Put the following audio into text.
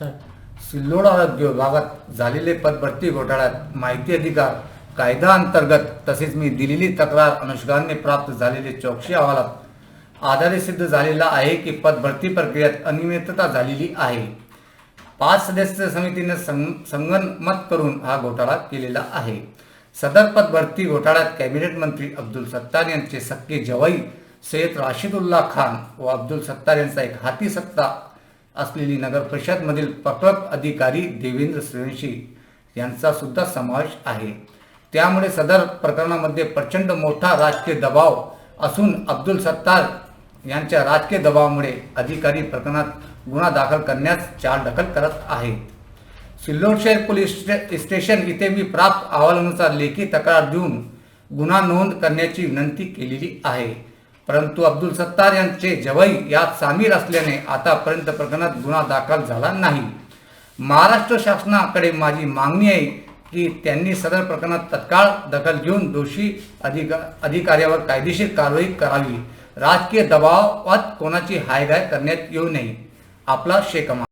सिल्लोड आरोग्य विभागात झालेले पदभरती घोटाळ्यात माहिती अधिकार कायदा अंतर्गत तसेच मी दिलेली तक्रार अनुषंगाने प्राप्त झालेले चौकशी अहवालात आधारे सिद्ध झालेला आहे की पदभरती प्रक्रियेत अनियमितता झालेली आहे. पाच सदस्य समितीने संग संगनमत करून हा घोटाळा केलेला आहे. सदर पदभरती घोटाळ्यात कॅबिनेट मंत्री अब्दुल सत्तार यांचे सक्के जवाई सय्यद राशिदुल्ला खान व अब्दुल सत्तार यांचा एक हाती सत्ता असलेली नगर परिषदमधील प्रकल्प अधिकारी देवेंद्र सूर्यवंशी यांचा सुद्धा समावेश आहे. त्यामुळे सदर प्रकरणामध्ये प्रचंड मोठा राजकीय दबाव असून अब्दुल सत्तार यांच्या राजकीय दबावामुळे अधिकारी प्रकरणात गुन्हा दाखल करण्यास चालढकल करत आहेत. सिल्लोड शहर पोलीस स्टे- स्टेशन इथे मी प्राप्त अहवालानुसार लेखी तक्रार देऊन गुन्हा नोंद करण्याची विनंती केलेली आहे. परंतु अब्दुल सत्तार यांचे जवई यात सामील असल्याने आतापर्यंत प्रकरणात गुन्हा दाखल झाला नाही. महाराष्ट्र शासनाकडे माझी मागणी आहे की त्यांनी सदर प्रकरणात तत्काळ दखल घेऊन दोषी अधिका अधिकाऱ्यावर कायदेशीर कारवाई करावी. राजकीय दबावात कोणाची हायगाय करण्यात येऊ नये. आपला शेकमा.